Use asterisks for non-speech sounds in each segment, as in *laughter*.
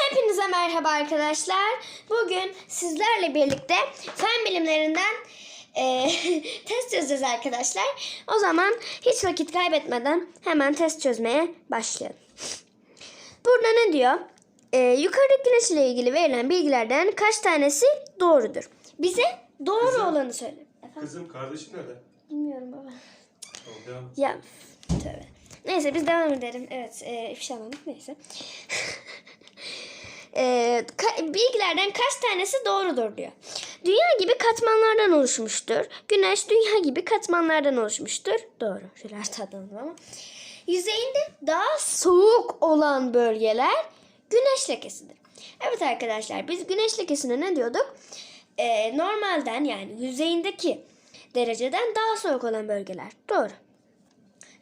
Hepinize merhaba arkadaşlar. Bugün sizlerle birlikte fen bilimlerinden e, *laughs* test çözeceğiz arkadaşlar. O zaman hiç vakit kaybetmeden hemen test çözmeye başlayalım. Burada ne diyor? E, yukarıdaki güneş ile ilgili verilen bilgilerden kaç tanesi doğrudur? Bize doğru Kızım. olanı söyle. Efendim? Kızım kardeşin nerede? Bilmiyorum baba. Tamam. Ya tövbe. Neyse biz devam edelim. Evet e, ifşaladık neyse. *laughs* e, ka- bilgilerden kaç tanesi doğrudur diyor. Dünya gibi katmanlardan oluşmuştur. Güneş dünya gibi katmanlardan oluşmuştur. Doğru. Şöyle artadan ama. Yüzeyinde daha soğuk olan bölgeler güneş lekesidir. Evet arkadaşlar biz güneş lekesine ne diyorduk? E, normalden yani yüzeyindeki dereceden daha soğuk olan bölgeler. Doğru.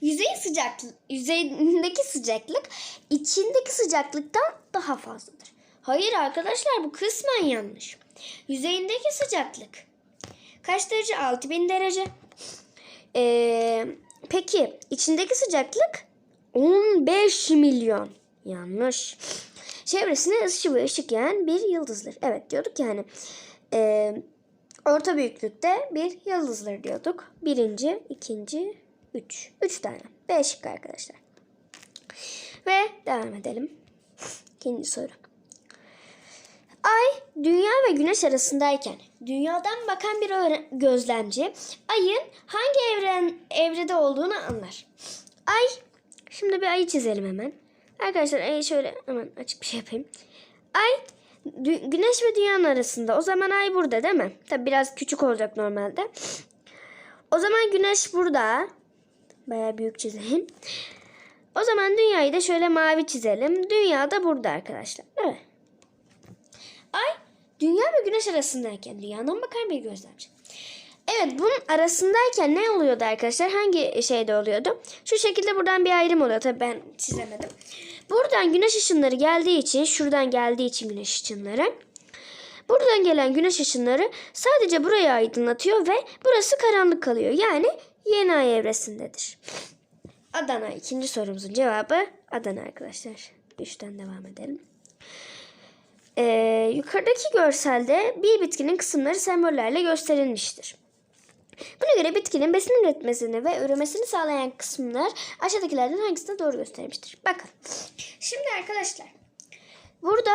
Yüzey sıcaklık, yüzeyindeki sıcaklık içindeki sıcaklıktan daha fazladır. Hayır arkadaşlar bu kısmen yanlış. Yüzeyindeki sıcaklık kaç derece? 6000 derece. Ee, peki içindeki sıcaklık 15 milyon. Yanlış. Çevresine ısı ve ışık yayan bir yıldızdır. Evet diyorduk yani. Ee, orta büyüklükte bir yıldızdır diyorduk. Birinci, ikinci, üç. Üç tane. B şıkkı arkadaşlar. Ve devam edelim. İkinci soru. Ay, dünya ve güneş arasındayken dünyadan bakan bir gözlemci ayın hangi evren evrede olduğunu anlar. Ay, şimdi bir ayı çizelim hemen. Arkadaşlar ayı şöyle hemen açık bir şey yapayım. Ay, güneş ve dünyanın arasında. O zaman ay burada değil mi? Tabi biraz küçük olacak normalde. O zaman güneş burada. Baya büyük çizelim. O zaman dünyayı da şöyle mavi çizelim. Dünya da burada arkadaşlar. Evet. Ay dünya ve güneş arasındayken dünyadan bakan bir gözlemci. Evet bunun arasındayken ne oluyordu arkadaşlar? Hangi şeyde oluyordu? Şu şekilde buradan bir ayrım oluyor. Tabii ben çizemedim. Buradan güneş ışınları geldiği için, şuradan geldiği için güneş ışınları. Buradan gelen güneş ışınları sadece burayı aydınlatıyor ve burası karanlık kalıyor. Yani yeni ay evresindedir. Adana ikinci sorumuzun cevabı Adana arkadaşlar. Üçten devam edelim. Ee, yukarıdaki görselde bir bitkinin kısımları sembollerle gösterilmiştir. Buna göre bitkinin besin üretmesini ve üremesini sağlayan kısımlar aşağıdakilerden hangisine doğru gösterilmiştir? Bakın. Şimdi arkadaşlar burada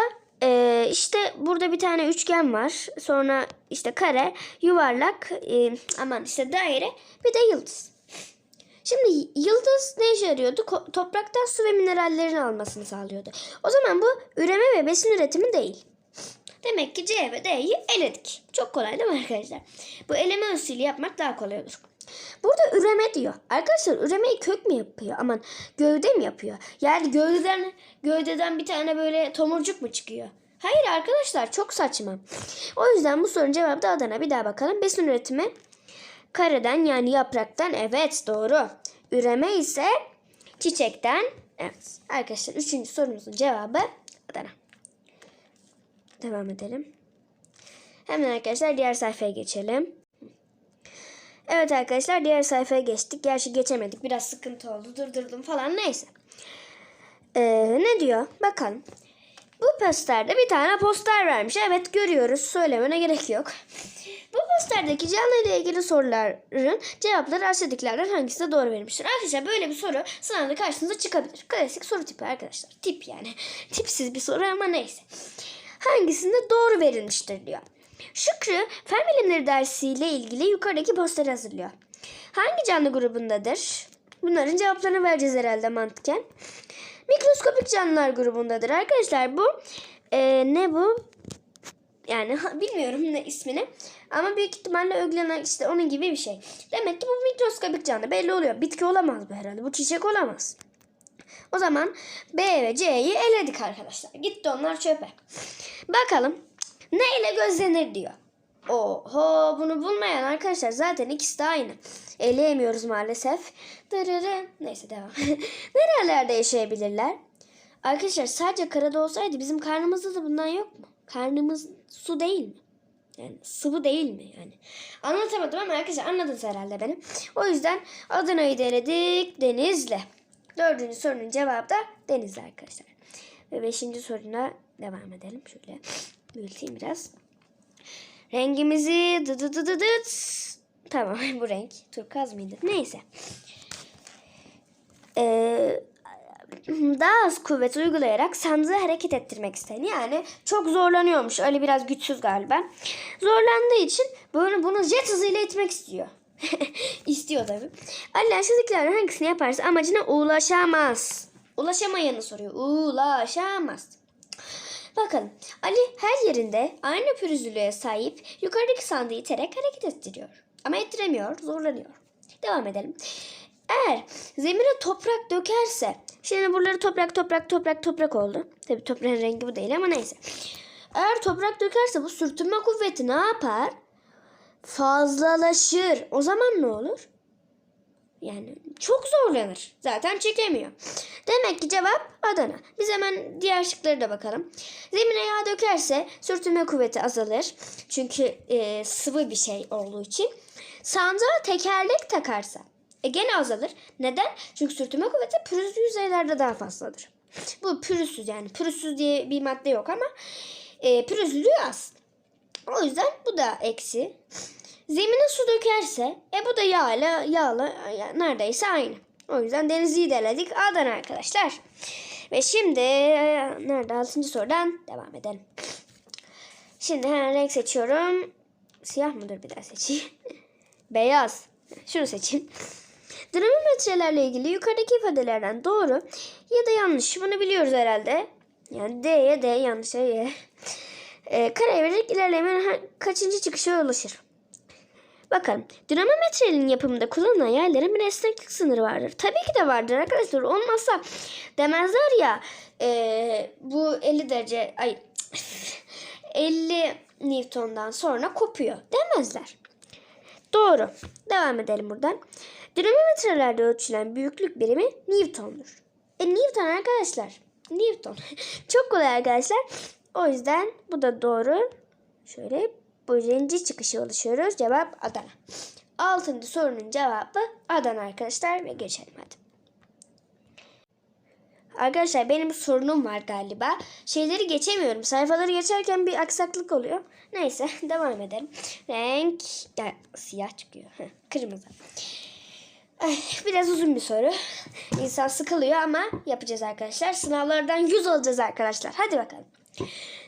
işte burada bir tane üçgen var. Sonra işte kare, yuvarlak, e, aman işte daire bir de yıldız. Şimdi yıldız ne işe yarıyordu? Ko- topraktan su ve minerallerin almasını sağlıyordu. O zaman bu üreme ve besin üretimi değil. Demek ki C ve D'yi eledik. Çok kolay değil mi arkadaşlar? Bu eleme usulü yapmak daha kolay olur. Burada üreme diyor. Arkadaşlar üremeyi kök mü yapıyor? Aman gövde mi yapıyor? Yani gövdeden gövdeden bir tane böyle tomurcuk mu çıkıyor? Hayır arkadaşlar çok saçma. O yüzden bu sorunun cevabı da Adana. Bir daha bakalım. Besin üretimi kareden yani yapraktan evet doğru. Üreme ise çiçekten evet. Arkadaşlar üçüncü sorumuzun cevabı Adana. Devam edelim. Hemen arkadaşlar diğer sayfaya geçelim. Evet arkadaşlar diğer sayfaya geçtik. Gerçi geçemedik. Biraz sıkıntı oldu. Durdurdum falan. Neyse. Ee, ne diyor? Bakalım. Bu posterde bir tane poster vermiş. Evet görüyoruz. Söylemene gerek yok. Bu posterdeki canlı ile ilgili soruların cevapları aşağıdakilerden hangisine doğru verilmiştir? Arkadaşlar böyle bir soru sınavda karşınıza çıkabilir. Klasik soru tipi arkadaşlar. Tip yani. *laughs* Tipsiz bir soru ama neyse. Hangisinde doğru verilmiştir diyor. Şükrü fen bilimleri dersiyle ilgili yukarıdaki posteri hazırlıyor. Hangi canlı grubundadır? Bunların cevaplarını vereceğiz herhalde mantıken. Mikroskopik canlılar grubundadır. Arkadaşlar bu e, ne bu? Yani bilmiyorum ne ismini. Ama büyük ihtimalle öglenen işte onun gibi bir şey. Demek ki bu mikroskopik canlı belli oluyor. Bitki olamaz bu herhalde. Bu çiçek olamaz. O zaman B ve C'yi eledik arkadaşlar. Gitti onlar çöpe. Bakalım ne ile gözlenir diyor. Oho bunu bulmayan arkadaşlar zaten ikisi de aynı. Eleyemiyoruz maalesef. Dırırı. Neyse devam. *laughs* Nerelerde yaşayabilirler? Arkadaşlar sadece karada olsaydı bizim karnımızda da bundan yok mu? Karnımız su değil mi? Yani sıvı değil mi yani? Anlatamadım ama arkadaşlar anladınız herhalde beni. O yüzden Adana'yı denedik Denizli. Dördüncü sorunun cevabı da Denizli arkadaşlar. Ve beşinci soruna Devam edelim. Şöyle büyüteyim biraz. Rengimizi dı dı dı dı dıt. Tamam *laughs* bu renk. Turkaz mıydı? Neyse. Ee, daha az kuvvet uygulayarak sandığı hareket ettirmek isteyen. Yani çok zorlanıyormuş. Öyle biraz güçsüz galiba. Zorlandığı için böyle bunu jet hızıyla itmek istiyor. *laughs* istiyor tabii. Ali aşağıdakilerden hangisini yaparsa amacına ulaşamaz. Ulaşamayanı soruyor. Ulaşamaz. Bakalım. Ali her yerinde aynı pürüzlülüğe sahip yukarıdaki sandığı iterek hareket ettiriyor. Ama ettiremiyor, zorlanıyor. Devam edelim. Eğer zemine toprak dökerse, şimdi buraları toprak toprak toprak toprak oldu. Tabi toprağın rengi bu değil ama neyse. Eğer toprak dökerse bu sürtünme kuvveti ne yapar? Fazlalaşır. O zaman ne olur? Yani çok zorlanır. Zaten çekemiyor. Demek ki cevap Adana. Biz hemen diğer şıkları da bakalım. Zemine yağ dökerse sürtünme kuvveti azalır. Çünkü e, sıvı bir şey olduğu için. Sandığa tekerlek takarsa e, gene azalır. Neden? Çünkü sürtünme kuvveti pürüzlü yüzeylerde daha fazladır. *laughs* Bu pürüzsüz yani. Pürüzsüz diye bir madde yok ama e, pürüzlülüğü az. O yüzden bu da eksi. Zemine su dökerse e bu da yağla yağla ya- neredeyse aynı. O yüzden denizliği deledik. A'dan arkadaşlar. Ve şimdi e, nerede 6. sorudan devam edelim. Şimdi hemen renk seçiyorum. Siyah mıdır bir daha seçeyim. *laughs* Beyaz. Şunu seçeyim. Dinamometrelerle ilgili yukarıdaki ifadelerden doğru ya da yanlış. Bunu biliyoruz herhalde. Yani D'ye D, yanlışa Y. E, kareye vererek ilerlemenin kaçıncı çıkışa ulaşır? Bakalım. Dinamometrenin yapımında kullanılan yayların bir esneklik sınırı vardır. Tabii ki de vardır arkadaşlar. Olmazsa demezler ya e, bu 50 derece ay 50 Newton'dan sonra kopuyor demezler. Doğru. Devam edelim buradan. Dinamometrelerde ölçülen büyüklük birimi Newton'dur. E Newton arkadaşlar. Newton. *laughs* Çok kolay arkadaşlar. O yüzden bu da doğru. Şöyle birinci çıkışa ulaşıyoruz. Cevap Adana. Altıncı sorunun cevabı Adana arkadaşlar ve geçelim hadi. Arkadaşlar benim sorunum var galiba. Şeyleri geçemiyorum. Sayfaları geçerken bir aksaklık oluyor. Neyse *laughs* devam edelim. Renk ya, siyah çıkıyor. *laughs* Kırmızı. Ay, biraz uzun bir soru. İnsan sıkılıyor ama yapacağız arkadaşlar. Sınavlardan 100 alacağız arkadaşlar. Hadi bakalım.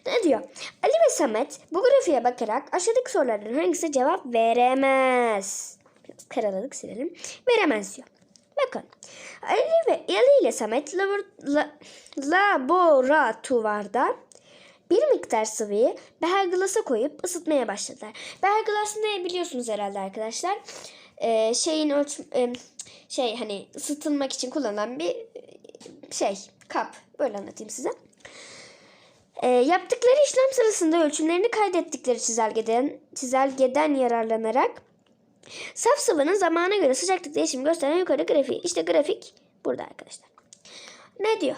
Ne diyor? Ali ve Samet bu grafiğe bakarak aşağıdaki sorulardan hangisine cevap veremez? Biraz karaladık silelim. Veremez diyor. Bakın. Ali ve Ali ile Samet labor- la- laboratuvarda bir miktar sıvıyı beherglasa koyup ısıtmaya başladılar. Beherglas ne biliyorsunuz herhalde arkadaşlar. Ee, şeyin ölç e, şey hani ısıtılmak için kullanılan bir e, şey kap. Böyle anlatayım size. E, yaptıkları işlem sırasında ölçümlerini kaydettikleri çizelgeden, çizelgeden yararlanarak saf sıvının zamana göre sıcaklık değişimi gösteren yukarı grafiği. İşte grafik burada arkadaşlar. Ne diyor?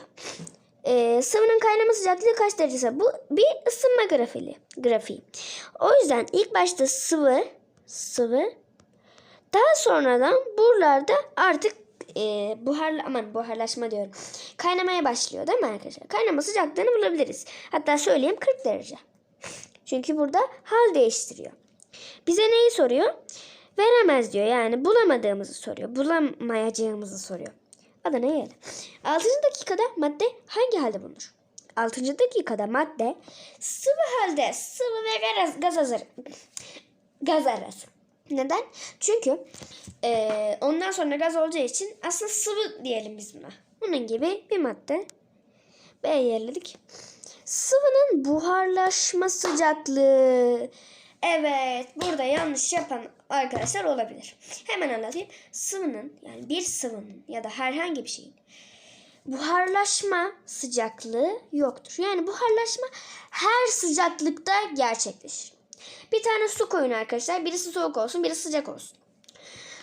E, sıvının kaynama sıcaklığı kaç derecesi? Bu bir ısınma grafiği. grafiği. O yüzden ilk başta sıvı sıvı daha sonradan buralarda artık e, buhar aman buharlaşma diyorum. Kaynamaya başlıyor değil mi arkadaşlar? Kaynama sıcaklığını bulabiliriz. Hatta söyleyeyim 40 derece. *laughs* Çünkü burada hal değiştiriyor. Bize neyi soruyor? Veremez diyor. Yani bulamadığımızı soruyor. Bulamayacağımızı soruyor. Adana'ya gelelim. 6. dakikada madde hangi halde bulunur? 6. dakikada madde sıvı halde sıvı ve gaz, gaz hazır. Gaz arası. Neden? Çünkü eee, ondan sonra gaz olacağı için aslında sıvı diyelim biz buna. Bunun gibi bir madde. B yerledik. Sıvının buharlaşma sıcaklığı. Evet, burada yanlış yapan arkadaşlar olabilir. Hemen anlatayım. Sıvının yani bir sıvının ya da herhangi bir şeyin buharlaşma sıcaklığı yoktur. Yani buharlaşma her sıcaklıkta gerçekleşir. Bir tane su koyun arkadaşlar. Birisi soğuk olsun, birisi sıcak olsun.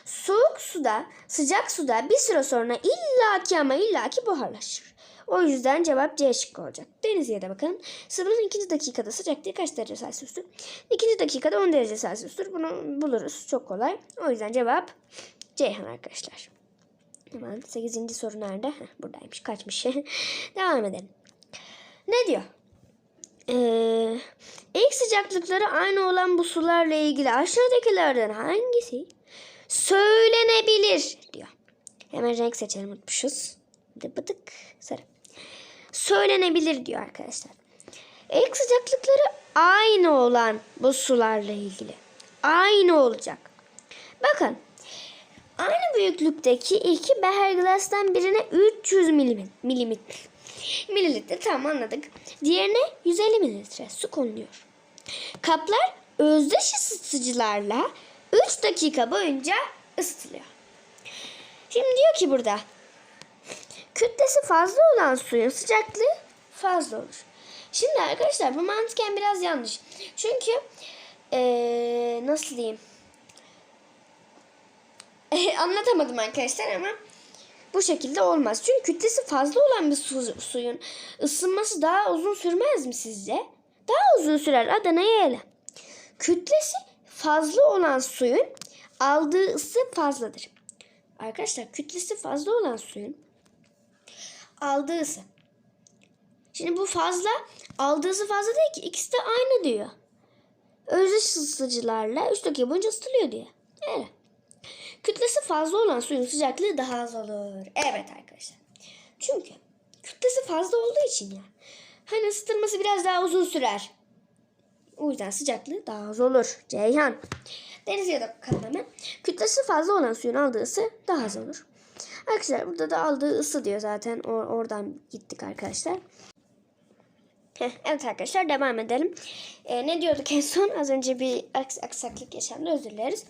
Soğuk suda, sıcak suda bir süre sonra illaki ama illaki buharlaşır. O yüzden cevap C şıkkı olacak. Denizli'ye de bakalım. Sıvının ikinci dakikada sıcaklığı kaç derece Celsius'tur? İkinci dakikada 10 derece Celsius'tur. Bunu buluruz. Çok kolay. O yüzden cevap Ceyhan arkadaşlar. Hemen 8. soru nerede? Heh, buradaymış. Kaçmış. *laughs* Devam edelim. Ne diyor? Ee, ilk sıcaklıkları aynı olan bu sularla ilgili aşağıdakilerden hangisi söylenebilir diyor. Hemen renk seçelim unutmuşuz. Dıbıdık sarı. Söylenebilir diyor arkadaşlar. İlk sıcaklıkları aynı olan bu sularla ilgili. Aynı olacak. Bakın. Aynı büyüklükteki iki beherglastan birine 300 milim, milimetre. Mililitre tamam anladık. Diğerine 150 mililitre su konuluyor. Kaplar özdeş ısıtıcılarla 3 dakika boyunca ısıtılıyor. Şimdi diyor ki burada kütlesi fazla olan suyun sıcaklığı fazla olur. Şimdi arkadaşlar bu mantıken biraz yanlış. Çünkü ee, nasıl diyeyim? *laughs* Anlatamadım arkadaşlar ama bu şekilde olmaz. Çünkü kütlesi fazla olan bir su, suyun ısınması daha uzun sürmez mi sizce? Daha uzun sürer. Adana'ya ele. Kütlesi fazla olan suyun aldığı ısı fazladır. Arkadaşlar kütlesi fazla olan suyun aldığı ısı. Şimdi bu fazla aldığı ısı fazla değil ki. İkisi de aynı diyor. Özdeş ısıtıcılarla 3 dakika boyunca ısıtılıyor diye. Evet. Kütlesi fazla olan suyun sıcaklığı daha az olur. Evet arkadaşlar. Çünkü kütlesi fazla olduğu için ya. Hani ısıtılması biraz daha uzun sürer. O yüzden sıcaklığı daha az olur. Ceyhan. Denize da bakalım hemen. Kütlesi fazla olan suyun aldığı ısı daha az olur. Arkadaşlar burada da aldığı ısı diyor zaten. O- oradan gittik arkadaşlar. Heh, evet arkadaşlar devam edelim. Ee, ne diyorduk en son? Az önce bir aks- aksaklık yaşandı özür dileriz.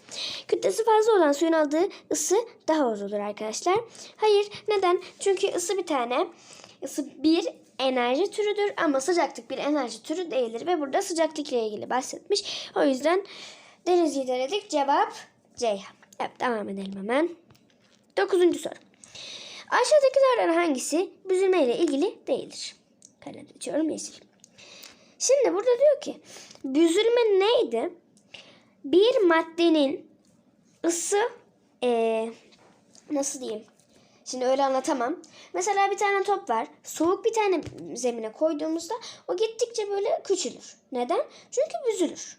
Kütlesi fazla olan suyun aldığı ısı daha az olur arkadaşlar. Hayır neden? Çünkü ısı bir tane. Isı bir enerji türüdür ama sıcaklık bir enerji türü değildir. Ve burada sıcaklık ile ilgili bahsetmiş. O yüzden Denizli'yi denedik. Cevap Ceyhan. Evet devam edelim hemen. Dokuzuncu soru. Aşağıdakilerden hangisi büzülme ile ilgili değildir? Kalem seçiyorum yeşil. Şimdi burada diyor ki büzülme neydi? Bir maddenin ısı eee, nasıl diyeyim? Şimdi öyle anlatamam. Mesela bir tane top var. Soğuk bir tane zemine koyduğumuzda o gittikçe böyle küçülür. Neden? Çünkü büzülür.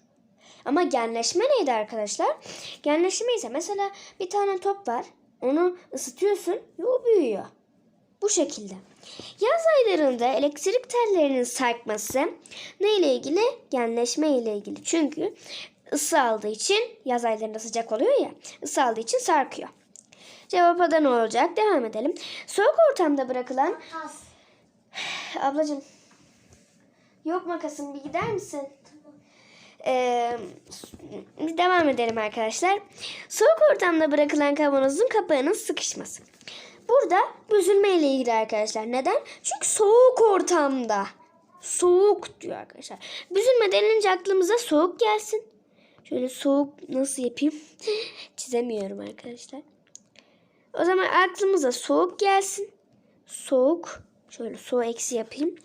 Ama genleşme neydi arkadaşlar? Genleşme ise mesela bir tane top var. Onu ısıtıyorsun ve o büyüyor. Bu şekilde. Yaz aylarında elektrik tellerinin sarkması ne ile ilgili? Genleşme ile ilgili. Çünkü ısı aldığı için yaz aylarında sıcak oluyor ya. ısı aldığı için sarkıyor. Cevap Adana olacak. Devam edelim. Soğuk ortamda bırakılan... Ablacığım. Yok makasın bir gider misin? Ee, devam edelim arkadaşlar. Soğuk ortamda bırakılan kavanozun kapağının sıkışması. Burada büzülme ile ilgili arkadaşlar. Neden? Çünkü soğuk ortamda. Soğuk diyor arkadaşlar. Büzülme denilince aklımıza soğuk gelsin. Şöyle soğuk nasıl yapayım? *laughs* Çizemiyorum arkadaşlar. O zaman aklımıza soğuk gelsin. Soğuk. Şöyle soğuk eksi yapayım.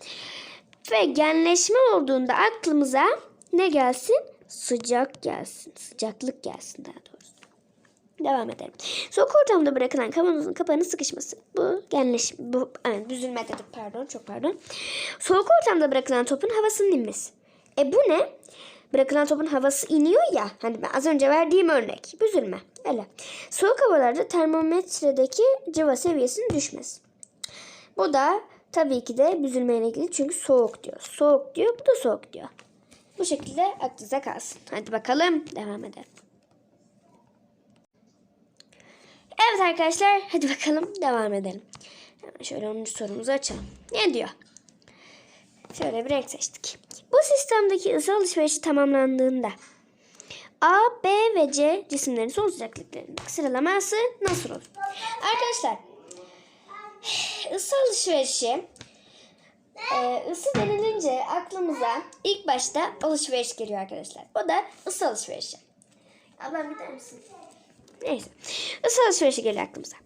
Ve genleşme olduğunda aklımıza ne gelsin? Sıcak gelsin. Sıcaklık gelsin daha doğrusu. Devam edelim. Soğuk ortamda bırakılan kavanozun kapağının sıkışması. Bu genleşme, bu yani büzülme dedik pardon çok pardon. Soğuk ortamda bırakılan topun havasının inmesi. E bu ne? Bırakılan topun havası iniyor ya. Hani ben az önce verdiğim örnek. Büzülme. Öyle. Soğuk havalarda termometredeki cıva seviyesinin düşmesi. Bu da tabii ki de büzülmeyle ilgili çünkü soğuk diyor. Soğuk diyor, bu da soğuk diyor. Bu şekilde aklınıza kalsın. Hadi bakalım devam edelim. Evet arkadaşlar hadi bakalım devam edelim. Şöyle 10. sorumuzu açalım. Ne diyor? Şöyle bir renk seçtik. Bu sistemdeki ısı alışverişi tamamlandığında A, B ve C cisimlerin son sıcaklıklarının sıralaması nasıl olur? Arkadaşlar ısı alışverişi e, ısı denilince aklımıza ilk başta alışveriş geliyor arkadaşlar. O da ısı alışverişi. Ablam gider misin? Neyse. Isı alışverişi geliyor aklımıza.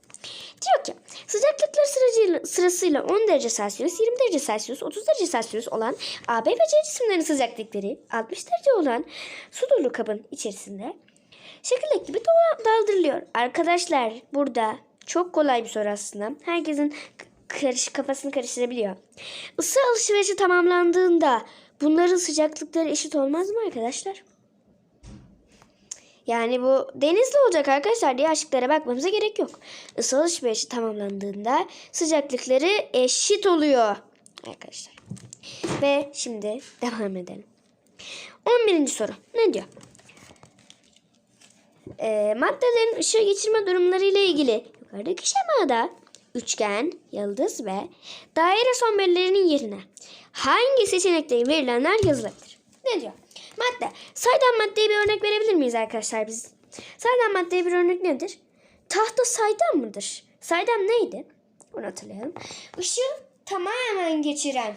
Diyor ki sıcaklıklar sırasıyla, sırasıyla 10 derece Celsius, 20 derece Celsius, 30 derece Celsius olan A, B ve C cisimlerinin sıcaklıkları 60 derece olan su dolu kabın içerisinde şekildeki gibi daldırılıyor. Arkadaşlar burada çok kolay bir soru aslında. Herkesin karış, kafasını karıştırabiliyor. Isı alışverişi tamamlandığında bunların sıcaklıkları eşit olmaz mı arkadaşlar? Yani bu denizli olacak arkadaşlar diye şıklara bakmamıza gerek yok. Isı alışverişi tamamlandığında sıcaklıkları eşit oluyor arkadaşlar. Ve şimdi devam edelim. 11. soru ne diyor? Ee, maddelerin ışığı geçirme durumları ile ilgili yukarıdaki şemada üçgen, yıldız ve daire somberlerinin yerine hangi seçenekte verilenler yazılabilir? Ne diyor? Madde. Saydam maddeye bir örnek verebilir miyiz arkadaşlar biz? Saydam maddeye bir örnek nedir? Tahta saydam mıdır? Saydam neydi? Bunu hatırlayalım. Işığı tamamen geçiren.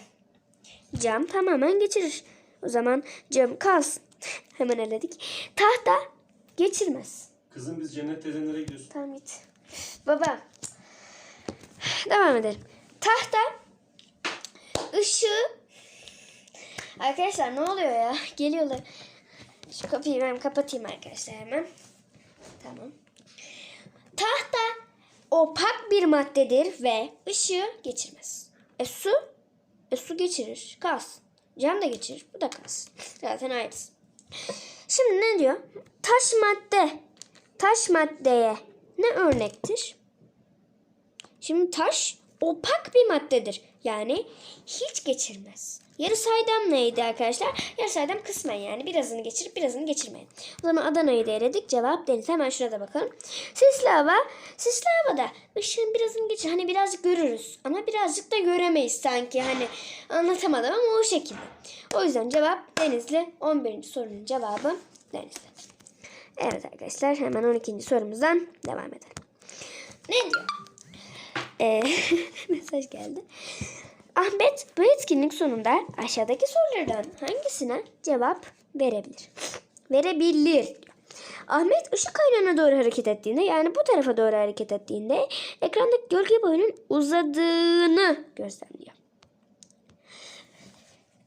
Cam tamamen geçirir. O zaman cam kalsın. *laughs* Hemen eledik. Tahta geçirmez. Kızım biz cennet teyzenlere gidiyoruz. Tamam git. Baba. Devam edelim. Tahta ışığı Arkadaşlar ne oluyor ya? *laughs* Geliyorlar. Şu kapıyı ben kapatayım arkadaşlar hemen. Tamam. Tahta opak bir maddedir ve ışığı geçirmez. E su? E su geçirir. Kalsın. Cam da geçirir. Bu da kalsın. *laughs* Zaten aynısı. Şimdi ne diyor? Taş madde. Taş maddeye ne örnektir? Şimdi taş opak bir maddedir. Yani hiç geçirmez. Yarı saydam neydi arkadaşlar? Yarı saydam kısmen yani. Birazını geçirip birazını geçirmeyin. O zaman Adana'yı da. Cevap deniz. Hemen şurada bakalım. Sisli hava. Sisli havada ışığın birazını geçir. Hani birazcık görürüz. Ama birazcık da göremeyiz sanki. Hani anlatamadım ama o şekilde. O yüzden cevap denizli. 11. sorunun cevabı denizli. Evet arkadaşlar hemen 12. sorumuzdan devam edelim. Ne diyor? Ee, *laughs* mesaj geldi. Ahmet bu etkinlik sonunda aşağıdaki sorulardan hangisine cevap verebilir? Verebilir. Ahmet ışık kaynağına doğru hareket ettiğinde yani bu tarafa doğru hareket ettiğinde ekrandaki gölge boyunun uzadığını gözlemliyor.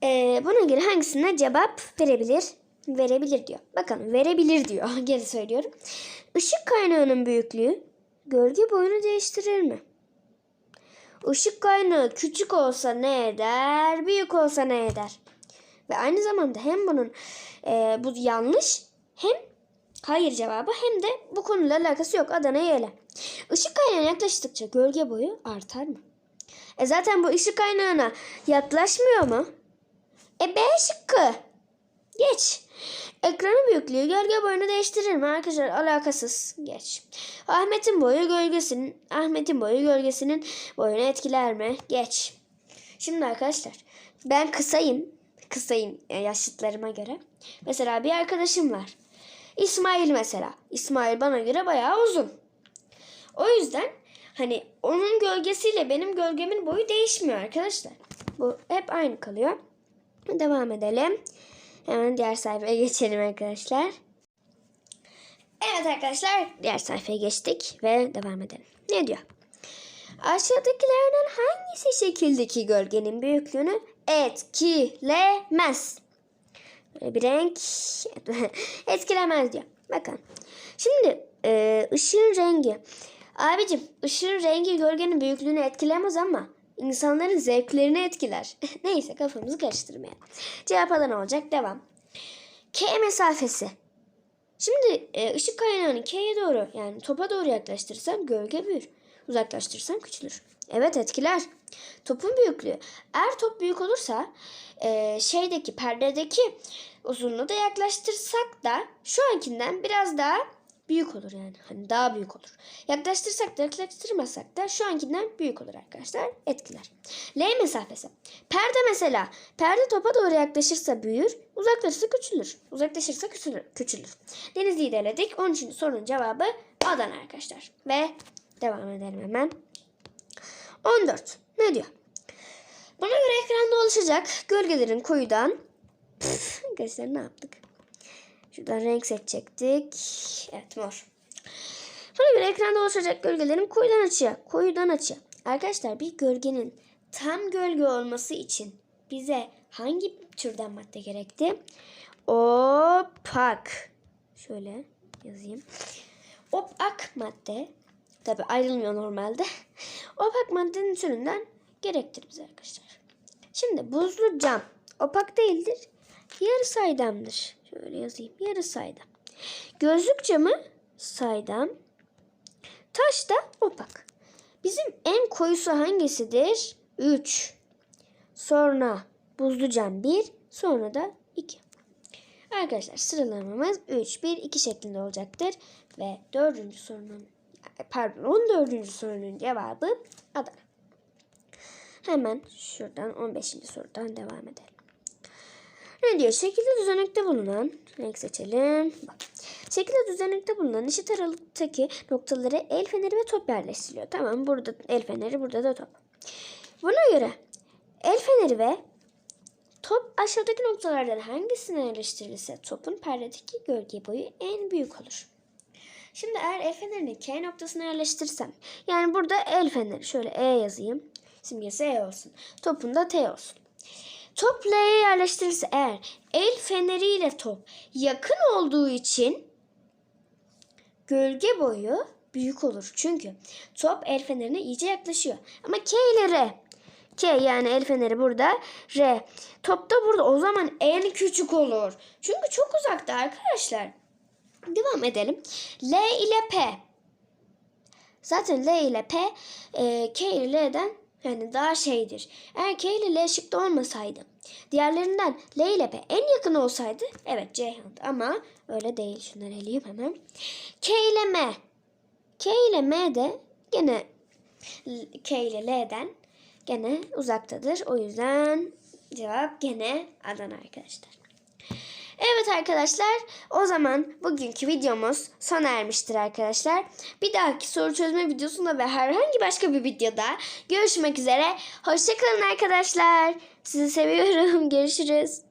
Ee, buna göre hangisine cevap verebilir? Verebilir diyor. Bakın verebilir diyor. *laughs* Geri söylüyorum. Işık kaynağının büyüklüğü gölge boyunu değiştirir mi? Işık kaynağı küçük olsa ne eder, büyük olsa ne eder? Ve aynı zamanda hem bunun e, bu yanlış hem hayır cevabı hem de bu konuyla alakası yok. Adana'yı ele. Işık kaynağına yaklaştıkça gölge boyu artar mı? E zaten bu ışık kaynağına yaklaşmıyor mu? E B şıkkı. Geç. Ekranın büyüklüğü gölge boyunu değiştirir mi arkadaşlar? Alakasız. Geç. Ahmet'in boyu gölgesinin Ahmet'in boyu gölgesinin boyunu etkiler mi? Geç. Şimdi arkadaşlar ben kısayım. Kısayım e, yaşıtlarıma göre. Mesela bir arkadaşım var. İsmail mesela. İsmail bana göre bayağı uzun. O yüzden hani onun gölgesiyle benim gölgemin boyu değişmiyor arkadaşlar. Bu hep aynı kalıyor. Devam edelim. Hemen diğer sayfaya geçelim arkadaşlar. Evet arkadaşlar diğer sayfaya geçtik ve devam edelim. Ne diyor? Aşağıdakilerden hangisi şekildeki gölgenin büyüklüğünü etkilemez? Bir renk *laughs* etkilemez diyor. Bakın. Şimdi e, ışığın rengi. Abicim ışığın rengi gölgenin büyüklüğünü etkilemez ama insanların zevklerini etkiler. *laughs* Neyse kafamızı karıştırmayalım. Cevap alan olacak. Devam. K mesafesi. Şimdi e, ışık kaynağını K'ye doğru yani topa doğru yaklaştırırsam gölge büyür. Uzaklaştırırsam küçülür. Evet etkiler. Topun büyüklüğü. Eğer top büyük olursa e, şeydeki perdedeki uzunluğu da yaklaştırsak da şu ankinden biraz daha büyük olur yani. Hani daha büyük olur. Yaklaştırsak da yaklaştırmasak da şu ankinden büyük olur arkadaşlar. Etkiler. L mesafesi. Perde mesela. Perde topa doğru yaklaşırsa büyür. Uzaklaşırsa küçülür. Uzaklaşırsa küçülür. küçülür. Denizli'yi de eledik. 13. sorunun cevabı Adana arkadaşlar. Ve devam edelim hemen. 14. Ne diyor? Buna göre ekranda oluşacak gölgelerin koyudan arkadaşlar ne yaptık? Şuradan renk seçecektik. Evet mor. Buna göre ekranda oluşacak gölgelerin koyudan açıya, koyudan açıya. Arkadaşlar bir gölgenin tam gölge olması için bize hangi türden madde gerekti? Opak. Şöyle yazayım. Opak madde. Tabi ayrılmıyor normalde. *laughs* Opak maddenin türünden gerektir bize arkadaşlar. Şimdi buzlu cam. opak değildir. Yarı saydamdır. Şöyle yazayım. Yarı saydam. Gözlük camı saydam. Taş da opak. Bizim en koyusu hangisidir? 3. Sonra buzlu cam 1. Sonra da 2. Arkadaşlar sıralamamız 3, 1, 2 şeklinde olacaktır. Ve dördüncü sorunun pardon 14. sorunun cevabı Adana. Hemen şuradan 15. sorudan devam edelim. Ne diyor? Şekilde düzenekte bulunan renk seçelim. Bak. Şekilde düzenekte bulunan eşit aralıktaki noktalara el feneri ve top yerleştiriliyor. Tamam burada el feneri burada da top. Buna göre el feneri ve top aşağıdaki noktalardan hangisine yerleştirilirse topun perdedeki gölge boyu en büyük olur. Şimdi eğer el fenerini K noktasına yerleştirsem yani burada el feneri şöyle E yazayım. Simgesi E olsun. Topun da T olsun. Top L'ye yerleştirirse eğer el feneriyle top yakın olduğu için gölge boyu büyük olur. Çünkü top el fenerine iyice yaklaşıyor. Ama K ile R. K yani el feneri burada. R. Top da burada. O zaman en küçük olur. Çünkü çok uzakta arkadaşlar. Devam edelim. L ile P. Zaten L ile P e, K ile L'den yani daha şeydir. K ile L şıkta olmasaydı diğerlerinden L ile P en yakın olsaydı evet Ceyhan'dı ama öyle değil. Şunları eleyeyim hemen. K ile M. K ile M de gene K ile L'den gene uzaktadır. O yüzden cevap gene Adana arkadaşlar. Evet arkadaşlar o zaman bugünkü videomuz sona ermiştir arkadaşlar. Bir dahaki soru çözme videosunda ve herhangi başka bir videoda görüşmek üzere. Hoşçakalın arkadaşlar. Sizi seviyorum. *laughs* Görüşürüz.